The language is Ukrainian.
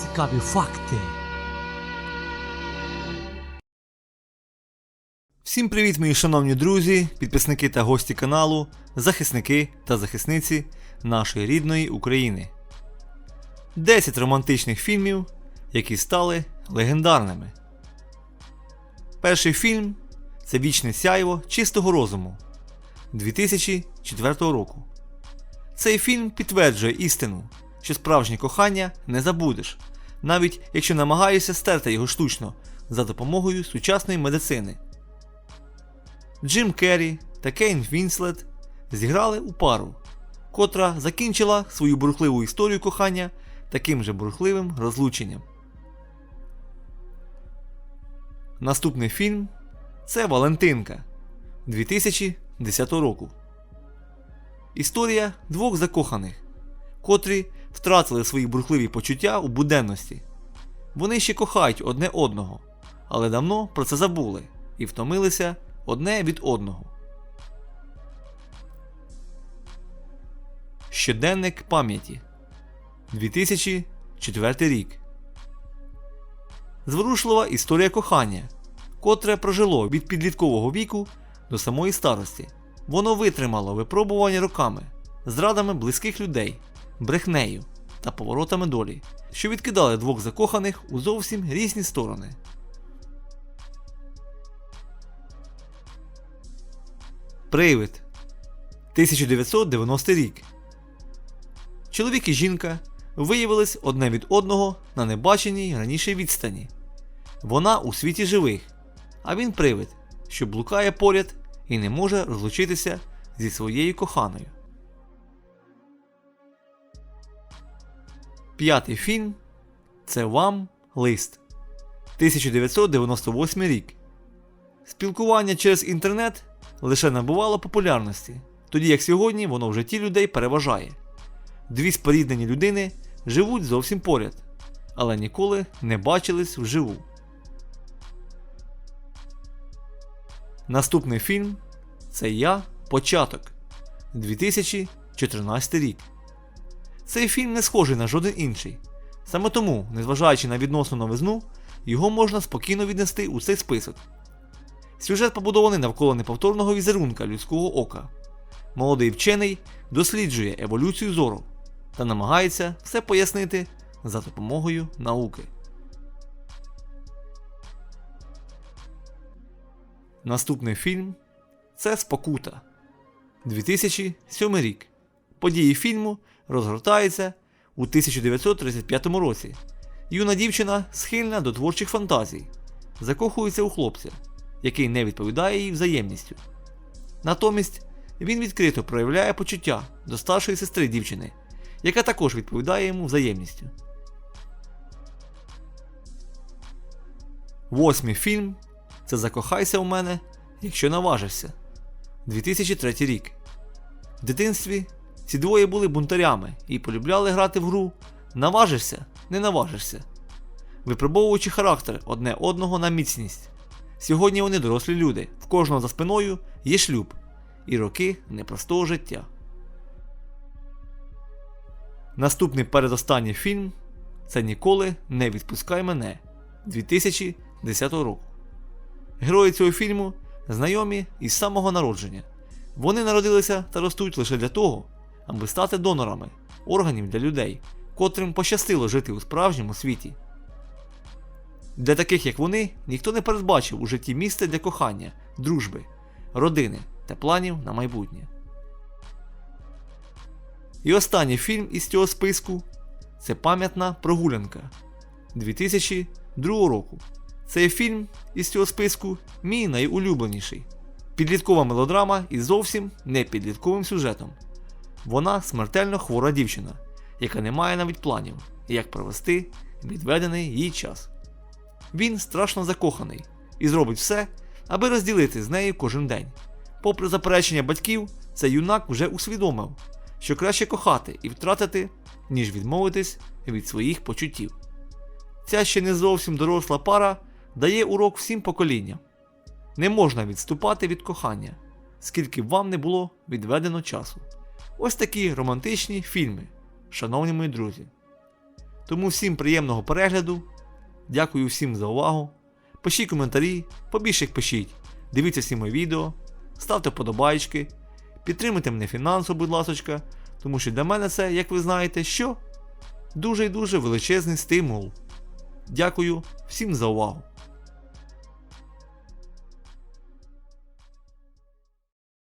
Цікаві факти. Всім привіт, мої шановні друзі, підписники та гості каналу, захисники та захисниці нашої рідної України. 10 романтичних фільмів, які стали легендарними. Перший фільм це Вічне сяйво чистого розуму 2004 року. Цей фільм підтверджує істину, що справжнє кохання не забудеш, навіть якщо намагаєшся стерти його штучно за допомогою сучасної медицини. Джим Керрі та Кейн Вінслет зіграли у пару, котра закінчила свою бурхливу історію кохання таким же бурхливим розлученням. Наступний фільм це Валентинка 2010 року. Історія двох закоханих, котрі втратили свої бурхливі почуття у буденності. Вони ще кохають одне одного, але давно про це забули і втомилися одне від одного. Щоденник пам'яті 2004 рік. Зворушлива історія кохання, котре прожило від підліткового віку до самої старості. Воно витримало випробування роками, зрадами близьких людей, брехнею та поворотами долі, що відкидали двох закоханих у зовсім різні сторони. Привид 1990 рік. Чоловік і жінка виявились одне від одного на небаченій раніше відстані. Вона у світі живих, а він привид, що блукає поряд і не може розлучитися зі своєю коханою. П'ятий фільм це Вам лист 1998 рік. Спілкування через інтернет лише набувало популярності, тоді як сьогодні воно в житті людей переважає. Дві споріднені людини живуть зовсім поряд, але ніколи не бачились вживу. Наступний фільм це Я Початок 2014 рік. Цей фільм не схожий на жоден інший. Саме тому, незважаючи на відносну новизну, його можна спокійно віднести у цей список. Сюжет побудований навколо неповторного візерунка людського ока. Молодий вчений досліджує еволюцію зору та намагається все пояснити за допомогою науки. Наступний фільм це Спокута 2007 рік. Події фільму розгортаються у 1935 році. Юна дівчина схильна до творчих фантазій, закохується у хлопця, який не відповідає їй взаємністю. Натомість він відкрито проявляє почуття до старшої сестри дівчини, яка також відповідає йому взаємністю. Восьмий фільм це Закохайся у мене, якщо наважишся 2003 рік. В дитинстві ці двоє були бунтарями і полюбляли грати в гру Наважишся, не наважишся, випробовуючи характер одне одного на міцність. Сьогодні вони дорослі люди, в кожного за спиною є шлюб і роки непростого життя. Наступний передостанній фільм це Ніколи не відпускай мене 2010 року. Герої цього фільму знайомі із самого народження. Вони народилися та ростуть лише для того, аби стати донорами органів для людей, котрим пощастило жити у справжньому світі. Для таких, як вони, ніхто не передбачив у житті місце для кохання, дружби, родини та планів на майбутнє. І останній фільм із цього списку це Пам'ятна прогулянка 2002 року. Цей фільм із цього списку мій найулюбленіший. Підліткова мелодрама із зовсім не підлітковим сюжетом. Вона смертельно хвора дівчина, яка не має навіть планів, як провести відведений їй час. Він страшно закоханий і зробить все, аби розділити з нею кожен день. Попри заперечення батьків, цей юнак вже усвідомив, що краще кохати і втратити, ніж відмовитись від своїх почуттів. Ця ще не зовсім доросла пара дає урок всім поколінням. Не можна відступати від кохання, скільки б вам не було відведено часу. Ось такі романтичні фільми, шановні мої друзі. Тому всім приємного перегляду. Дякую всім за увагу. Пишіть коментарі, побільше їх пишіть. Дивіться всі мої відео, ставте вподобайки, підтримуйте мене фінансово, будь ласочка, тому що для мене це, як ви знаєте, що? Дуже і дуже величезний стимул. Дякую всім за увагу.